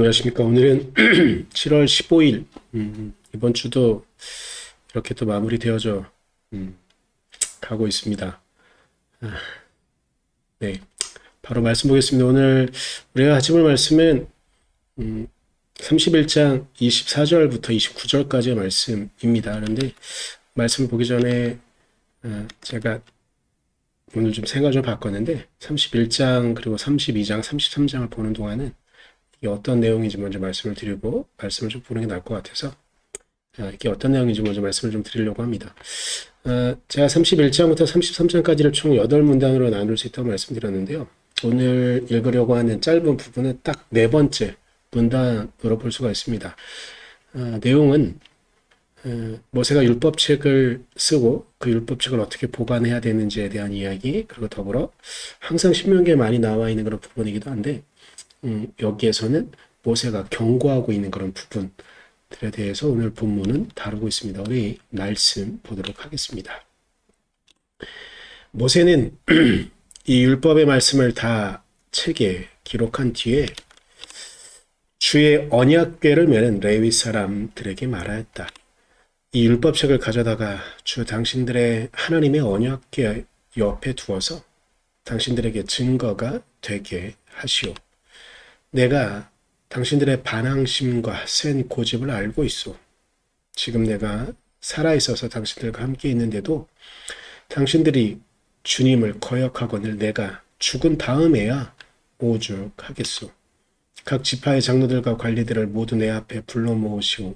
안녕하십니까. 오늘은 7월 15일, 음, 이번 주도 이렇게 또 마무리되어져, 음, 가고 있습니다. 아, 네. 바로 말씀 보겠습니다. 오늘 우리가 같이 볼 말씀은, 음, 31장 24절부터 29절까지의 말씀입니다. 그런데 말씀을 보기 전에, 아, 제가 오늘 좀 생각을 좀 바꿨는데, 31장 그리고 32장, 33장을 보는 동안은 이게 어떤 내용인지 먼저 말씀을 드리고 말씀을 좀 보는 게 나을 것 같아서 아, 이게 어떤 내용인지 먼저 말씀을 좀 드리려고 합니다. 아, 제가 31장부터 33장까지를 총 8문단으로 나눌 수 있다고 말씀드렸는데요. 오늘 읽으려고 하는 짧은 부분은 딱 네 번째 문단으로 볼 수가 있습니다. 아, 내용은 어, 모세가 율법책을 쓰고 그 율법책을 어떻게 보관해야 되는지에 대한 이야기 그리고 더불어 항상 신명기에 많이 나와 있는 그런 부분이기도 한데 음, 여기에서는 모세가 경고하고 있는 그런 부분들에 대해서 오늘 본문은 다루고 있습니다. 우리 말씀 보도록 하겠습니다. 모세는 이 율법의 말씀을 다 책에 기록한 뒤에 주의 언약궤를 메는 레위 사람들에게 말하였다. 이 율법책을 가져다가 주 당신들의 하나님의 언약궤 옆에 두어서 당신들에게 증거가 되게 하시오. 내가 당신들의 반항심과 센 고집을 알고 있어. 지금 내가 살아있어서 당신들과 함께 있는데도 당신들이 주님을 거역하거늘 내가 죽은 다음에야 오죽하겠소. 각 지파의 장로들과 관리들을 모두 내 앞에 불러 모으시오.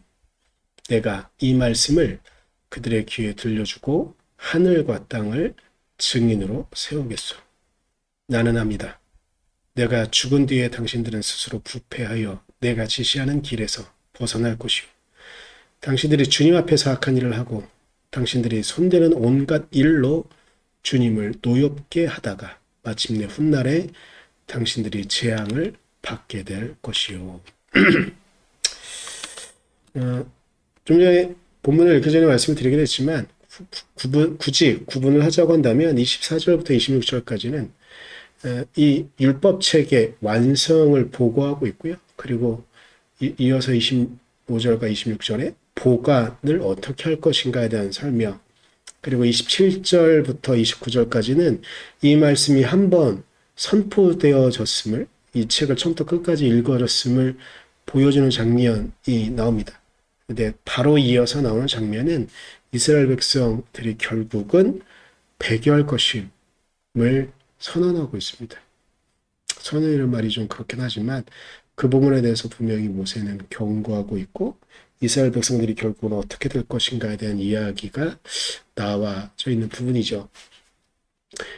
내가 이 말씀을 그들의 귀에 들려주고 하늘과 땅을 증인으로 세우겠소. 나는 합니다. 내가 죽은 뒤에 당신들은 스스로 부패하여 내가 지시하는 길에서 벗어날 것이요. 당신들이 주님 앞에서 악한 일을 하고 당신들이 손대는 온갖 일로 주님을 노엽게 하다가 마침내 훗날에 당신들이 재앙을 받게 될 것이요. 어, 좀 전에 본문을 읽기 전에 말씀을 드리긴 했지만 구분, 굳이 구분을 하자고 한다면 24절부터 26절까지는 어, 이 율법 책의 완성을 보고하고 있고요. 그리고 이어서 25절과 26절에 보관을 어떻게 할 것인가에 대한 설명. 그리고 27절부터 29절까지는 이 말씀이 한 번 선포되어졌음을 이 책을 처음부터 끝까지 읽어졌음을 보여주는 장면이 나옵니다. 근데 바로 이어서 나오는 장면은 이스라엘 백성들이 결국은 배교할 것임을 선언하고 있습니다. 선언이라는 말이 좀 그렇긴 하지만 그 부분에 대해서 분명히 모세는 경고하고 있고 이스라엘 백성들이 결국은 어떻게 될 것인가에 대한 이야기가 나와져 있는 부분이죠.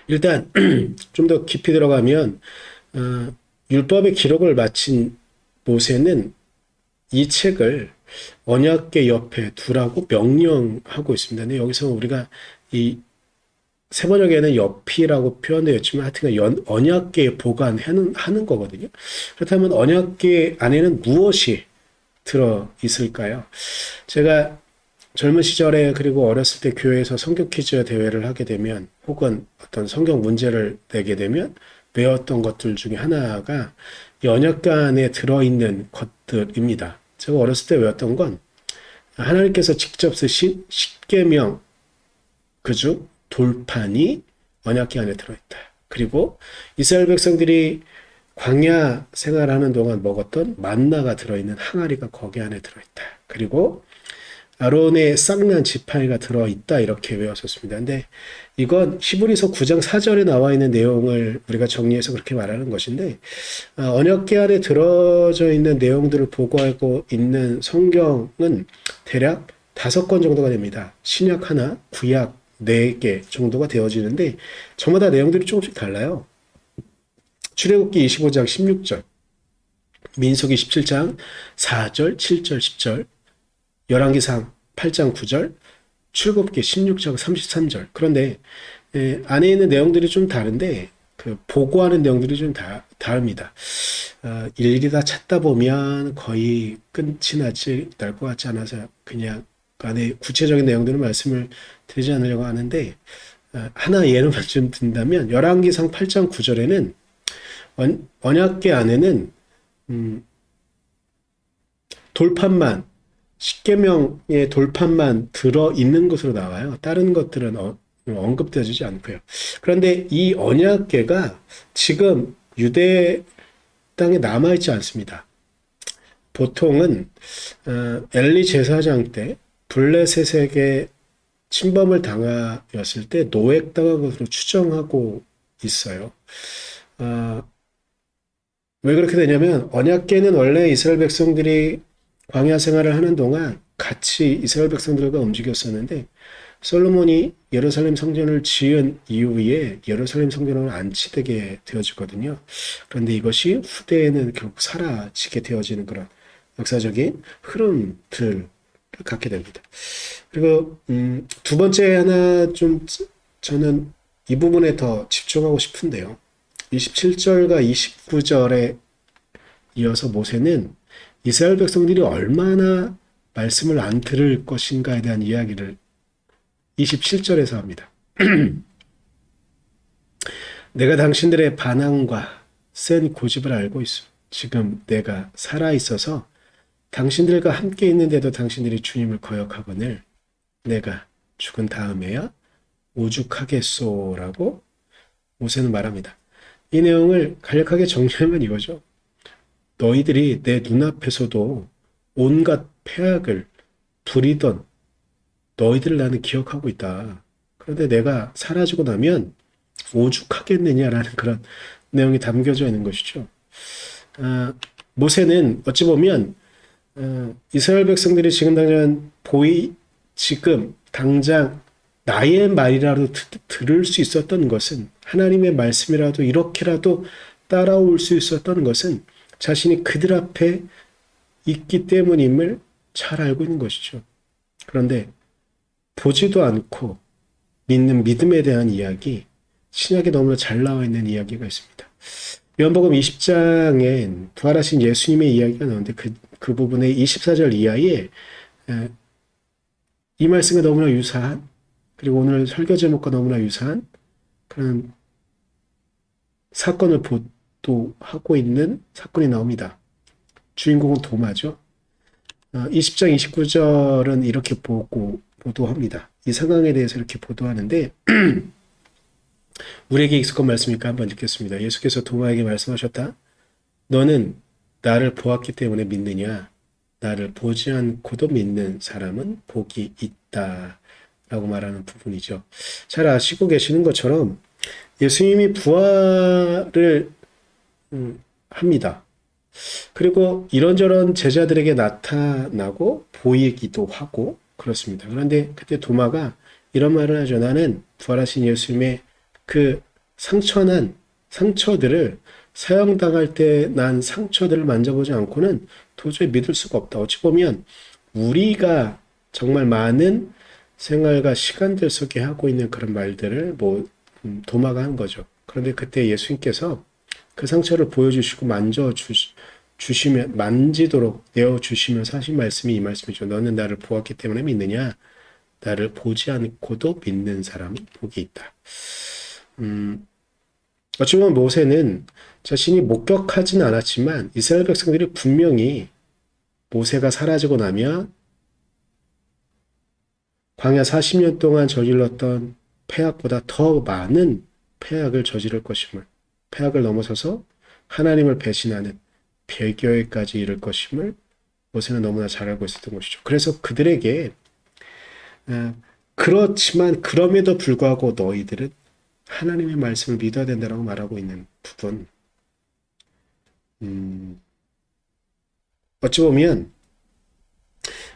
일단 좀 더 깊이 들어가면 어, 율법의 기록을 마친 모세는 이 책을 언약계 옆에 두라고 명령하고 있습니다. 근데 여기서 우리가 이 세 번역에는 옆이라고 표현되어 있지만 하여튼 연, 언약계에 보관하는 하는 거거든요. 그렇다면 언약계 안에는 무엇이 들어 있을까요? 제가 젊은 시절에 그리고 어렸을 때 교회에서 성경 퀴즈 대회를 하게 되면 혹은 어떤 성경 문제를 내게 되면 배웠던 것들 중에 하나가 이 언약계 안에 들어있는 것들입니다. 제가 어렸을 때 외웠던 건 하나님께서 직접 쓰신 십계명 그중 돌판이 언약궤 안에 들어있다. 그리고 이스라엘 백성들이 광야 생활하는 동안 먹었던 만나가 들어있는 항아리가 거기 안에 들어있다. 그리고 아론의 쌍난 지팡이가 들어있다 이렇게 외웠었습니다. 근데 이건 히브리서 9장 4절에 나와 있는 내용을 우리가 정리해서 그렇게 말하는 것인데 어, 언약궤 안에 들어져 있는 내용들을 보고하고 있는 성경은 대략 다섯 권 정도가 됩니다. 신약 하나, 구약 네개 정도가 되어지는데 저마다 내용들이 조금씩 달라요. 출애굽기 25장 16절, 민수기 17장 4절, 7절, 10절, 열왕기상 8장 9절, 출애굽기 16장 33절. 그런데 에, 안에 있는 내용들이 좀 다른데 그 보고하는 내용들이 좀 다, 다릅니다. 어, 일일이 다 찾다 보면 거의 끝이 나지 날것 같지 않아서 그냥 그 안에 구체적인 내용들을 말씀을 드리지 않으려고 하는데 어, 하나 예로만 좀 든다면 열왕기상 8장 9절에는 언, 언약계 안에는 음, 돌판만 십계명의 돌판만 들어 있는 것으로 나와요. 다른 것들은 어, 언급되어지지 않고요. 그런데 이 언약계가 지금 유대 땅에 남아 있지 않습니다. 보통은 어, 엘리 제사장 때 블레셋에게 침범을 당하였을 때 노획당한 것으로 추정하고 있어요. 어, 왜 그렇게 되냐면 언약계는 원래 이스라엘 백성들이 광야 생활을 하는 동안 같이 이스라엘 백성들과 움직였었는데 솔로몬이 예루살렘 성전을 지은 이후에 예루살렘 성전은 안치되게 되어지거든요. 그런데 이것이 후대에는 결국 사라지게 되어지는 그런 역사적인 흐름들을 갖게 됩니다. 그리고 음, 두 번째 하나 좀 저는 이 부분에 더 집중하고 싶은데요. 27절과 29절에 이어서 모세는 이스라엘 백성들이 얼마나 말씀을 안 들을 것인가에 대한 이야기를 27절에서 합니다. 내가 당신들의 반항과 센 고집을 알고 있어. 지금 내가 살아 있어서 당신들과 함께 있는데도 당신들이 주님을 거역하거늘 내가 죽은 다음에야 오죽하겠소라고 모세는 말합니다. 이 내용을 간략하게 정리하면 이거죠. 너희들이 내 눈앞에서도 온갖 폐악을 부리던 너희들을 나는 기억하고 있다. 그런데 내가 사라지고 나면 오죽하겠느냐라는 그런 내용이 담겨져 있는 것이죠. 아, 모세는 어찌 보면 어, 이스라엘 백성들이 지금 당장 보이 지금 당장 나의 말이라도 드, 들을 수 있었던 것은 하나님의 말씀이라도 이렇게라도 따라올 수 있었던 것은 자신이 그들 앞에 있기 때문임을 잘 알고 있는 것이죠. 그런데 보지도 않고 믿는 믿음에 대한 이야기, 신약에 너무나 잘 나와 있는 이야기가 있습니다. 요한복음 20장엔 부활하신 예수님의 이야기가 나오는데 그, 그 부분의 24절 이하에 이 말씀에 너무나 유사한 그리고 오늘 설교 제목과 너무나 유사한 그런 사건을 보도하고 있는 사건이 나옵니다. 주인공은 도마죠. 20장 어, 29절은 이렇게 보고 보도합니다. 이 상황에 대해서 이렇게 보도하는데 우리에게 익숙한 말씀이니까 한번 읽겠습니다. 예수께서 도마에게 말씀하셨다. 너는 나를 보았기 때문에 믿느냐? 나를 보지 않고도 믿는 사람은 복이 있다. 라고 말하는 부분이죠. 잘 아시고 계시는 것처럼 예수님이 부활을 음, 합니다. 그리고 이런저런 제자들에게 나타나고 보이기도 하고 그렇습니다. 그런데 그때 도마가 이런 말을 하죠. 나는 부활하신 예수님의 그 상처난 상처들을 사형당할 때 난 상처들을 만져보지 않고는 도저히 믿을 수가 없다. 어찌 보면 우리가 정말 많은 생활과 시간들 속에 하고 있는 그런 말들을 뭐 음, 도마가 한 거죠. 그런데 그때 예수님께서 그 상처를 보여주시고 만져 주시, 주시면 만지도록 내어 주시면서 하신 말씀이 이 말씀이죠. 너는 나를 보았기 때문에 믿느냐? 나를 보지 않고도 믿는 사람이 복이 있다. 음, 어찌 보면 모세는 자신이 목격하진 않았지만 이스라엘 백성들이 분명히 모세가 사라지고 나면 광야 40년 동안 저질렀던 폐악보다 더 많은 폐악을 저지를 것임을, 폐악을 넘어서서 하나님을 배신하는 배교에까지 이를 것임을 모세는 너무나 잘 알고 있었던 것이죠. 그래서 그들에게 어, 그렇지만 그럼에도 불구하고 너희들은 하나님의 말씀을 믿어야 된다라고 말하고 있는 부분. 음, 어찌 보면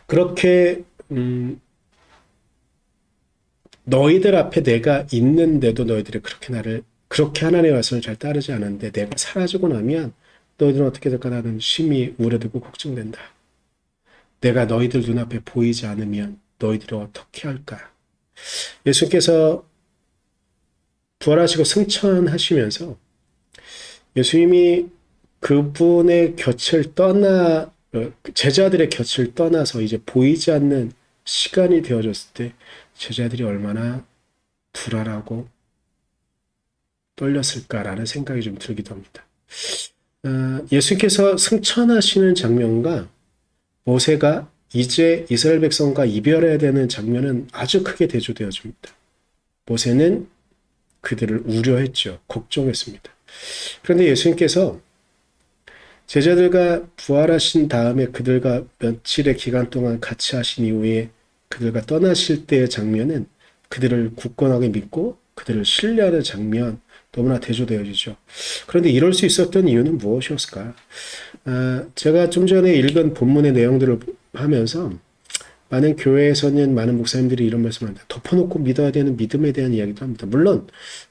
그렇게 음, 너희들 앞에 내가 있는데도 너희들이 그렇게 나를 그렇게 하나님의 말씀을 잘 따르지 않는데 내가 사라지고 나면 너희들은 어떻게 될까 나는 심히 우려되고 걱정된다. 내가 너희들 눈앞에 보이지 않으면 너희들이 어떻게 할까? 예수님께서 부활하시고 승천하시면서 예수님이 그분의 곁을 떠나 어, 제자들의 곁을 떠나서 이제 보이지 않는 시간이 되어졌을 때 제자들이 얼마나 불안하고 떨렸을까라는 생각이 좀 들기도 합니다. 어, 예수님께서 승천하시는 장면과 모세가 이제 이스라엘 백성과 이별해야 되는 장면은 아주 크게 대조되어집니다. 모세는 그들을 우려했죠. 걱정했습니다. 그런데 예수님께서 제자들과 부활하신 다음에 그들과 며칠의 기간 동안 같이 하신 이후에 그들과 떠나실 때의 장면은 그들을 굳건하게 믿고 그들을 신뢰하는 장면 너무나 대조되어지죠. 그런데 이럴 수 있었던 이유는 무엇이었을까? 아, 제가 좀 전에 읽은 본문의 내용들을 하면서 많은 교회에서는 많은 목사님들이 이런 말씀을 합니다. 덮어놓고 믿어야 되는 믿음에 대한 이야기도 합니다. 물론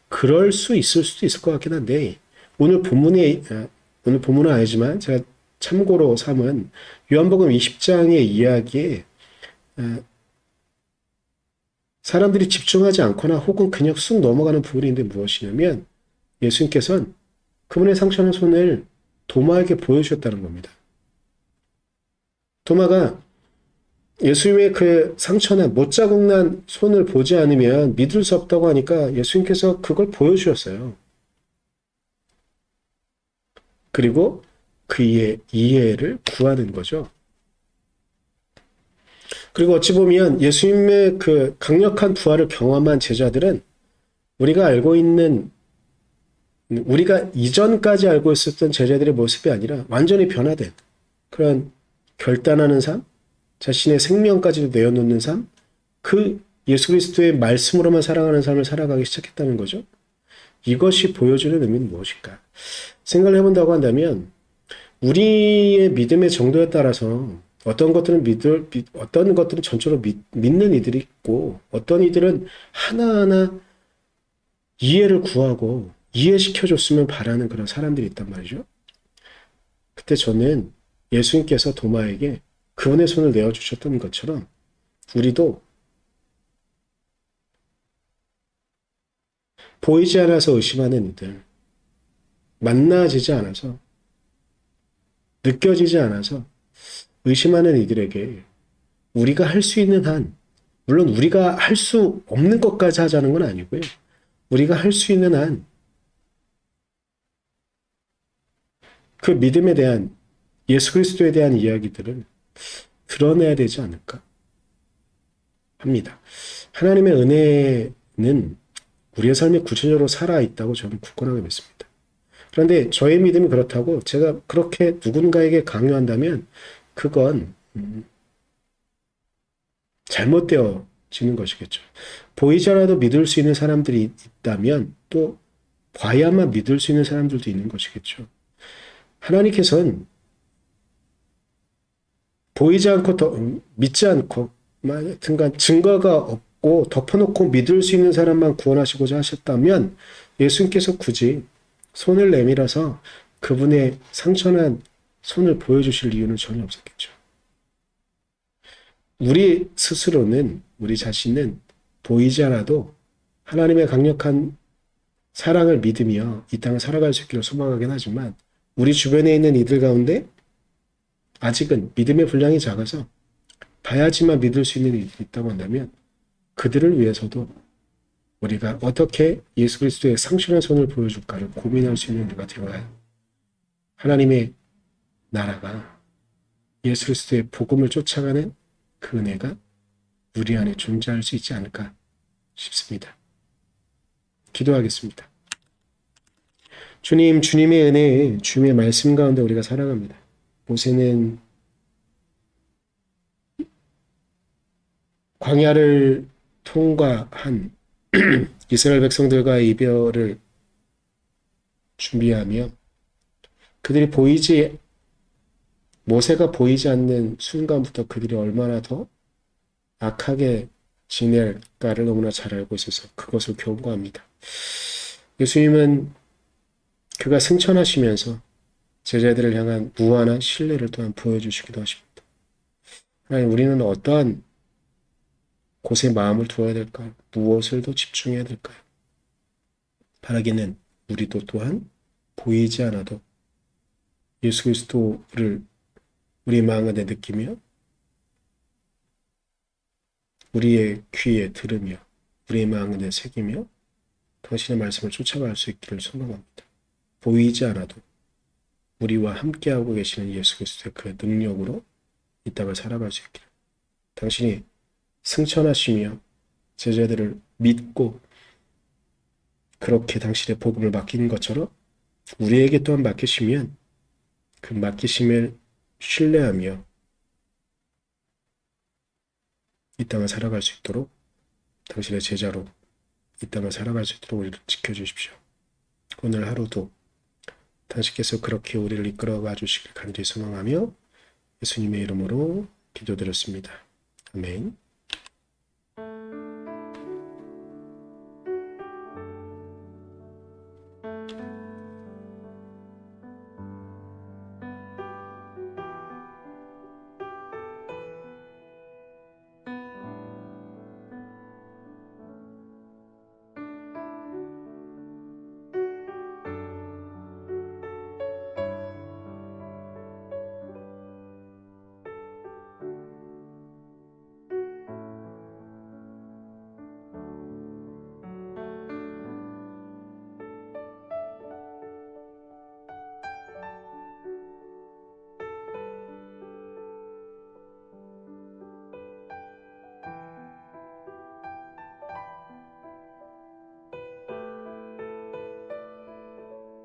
그럴 수 있을 수도 있을 것 같긴 한데 오늘 본문이 아, 오늘 본문은 아니지만 제가 참고로 삼은 요한복음 20장의 이야기에 아, 사람들이 집중하지 않거나 혹은 그냥 쑥 넘어가는 부분인데 무엇이냐면 예수님께서는 그분의 상처는 손을 도마에게 보여주셨다는 겁니다. 도마가 예수님의 그 상처나 못자국 난 손을 보지 않으면 믿을 수 없다고 하니까 예수님께서 그걸 보여주셨어요. 그리고 그의 이해를 구하는 거죠. 그리고 어찌 보면 예수님의 그 강력한 부활을 경험한 제자들은 우리가 알고 있는 우리가 이전까지 알고 있었던 제자들의 모습이 아니라 완전히 변화된 그런 결단하는 삶, 자신의 생명까지도 내어놓는 삶, 그 예수 그리스도의 말씀으로만 살아가는 삶을 살아가기 시작했다는 거죠. 이것이 보여주는 의미는 무엇일까? 생각을 해본다고 한다면 우리의 믿음의 정도에 따라서 어떤 것들은 믿을 어떤 것들은 전적으로 믿, 믿는 이들이 있고 어떤 이들은 하나하나 이해를 구하고 이해시켜줬으면 바라는 그런 사람들이 있단 말이죠. 그때 저는 예수님께서 도마에게 그분의 손을 내어주셨던 것처럼 우리도 보이지 않아서 의심하는 이들, 만나지지 않아서, 느껴지지 않아서 의심하는 이들에게 우리가 할 수 있는 한, 물론 우리가 할 수 없는 것까지 하자는 건 아니고요. 우리가 할 수 있는 한, 그 믿음에 대한, 예수 그리스도에 대한 이야기들을 드러내야 되지 않을까 합니다. 하나님의 은혜는 우리의 삶에 구체적으로 살아있다고 저는 굳건하게 믿습니다. 그런데 저의 믿음이 그렇다고 제가 그렇게 누군가에게 강요한다면 그건 음, 잘못되어지는 것이겠죠. 보이자라도 믿을 수 있는 사람들이 있다면 또 봐야만 믿을 수 있는 사람들도 있는 것이겠죠. 하나님께서는 보이지 않고 더, 믿지 않고 하여튼간 증거가 없고 덮어놓고 믿을 수 있는 사람만 구원하시고자 하셨다면 예수님께서 굳이 손을 내밀어서 그분의 상처난 손을 보여주실 이유는 전혀 없었겠죠. 우리 스스로는 우리 자신은 보이지 않아도 하나님의 강력한 사랑을 믿으며 이 땅을 살아갈 수 있기를 소망하긴 하지만 우리 주변에 있는 이들 가운데 아직은 믿음의 분량이 작아서 봐야지만 믿을 수 있는 이들이 있다고 한다면 그들을 위해서도 우리가 어떻게 예수 그리스도의 상실한 손을 보여줄까를 고민할 수 있는 우리가 되어야. 하나님의 나라가 예수 그리스도의 복음을 쫓아가는 그 은혜가 우리 안에 존재할 수 있지 않을까 싶습니다. 기도하겠습니다. 주님, 주님의 은혜에 주님의 말씀 가운데 우리가 살아갑니다. 모세는 광야를 통과한 이스라엘 백성들과의 이별을 준비하며 그들이 보이지 모세가 보이지 않는 순간부터 그들이 얼마나 더 악하게 지낼까를 너무나 잘 알고 있어서 그것을 경고합니다. 예수님은 그가 승천하시면서 제자들을 향한 무한한 신뢰를 또한 보여주시기도 하십니다. 하나님, 우리는 어떠한 곳에 마음을 두어야 될까요? 무엇을 더 집중해야 될까요? 바라기는 우리도 또한 보이지 않아도 예수 그리스도를 우리 마음 안에 느끼며 우리의 귀에 들으며 우리의 마음 안에 새기며 당신의 말씀을 쫓아갈 수 있기를 소망합니다. 보이지 않아도 우리와 함께하고 계시는 예수 그리스도의 그 능력으로 이 땅을 살아갈 수 있기를 당신이 승천하시며 제자들을 믿고 그렇게 당신의 복음을 맡기는 것처럼 우리에게 또한 맡기시면 그 맡기심을 신뢰하며 이 땅을 살아갈 수 있도록 당신의 제자로 이 땅을 살아갈 수 있도록 우리를 지켜주십시오. 오늘 하루도 당신께서 그렇게 우리를 이끌어가 주시길 간절히 소망하며 예수님의 이름으로 기도드렸습니다. 아멘.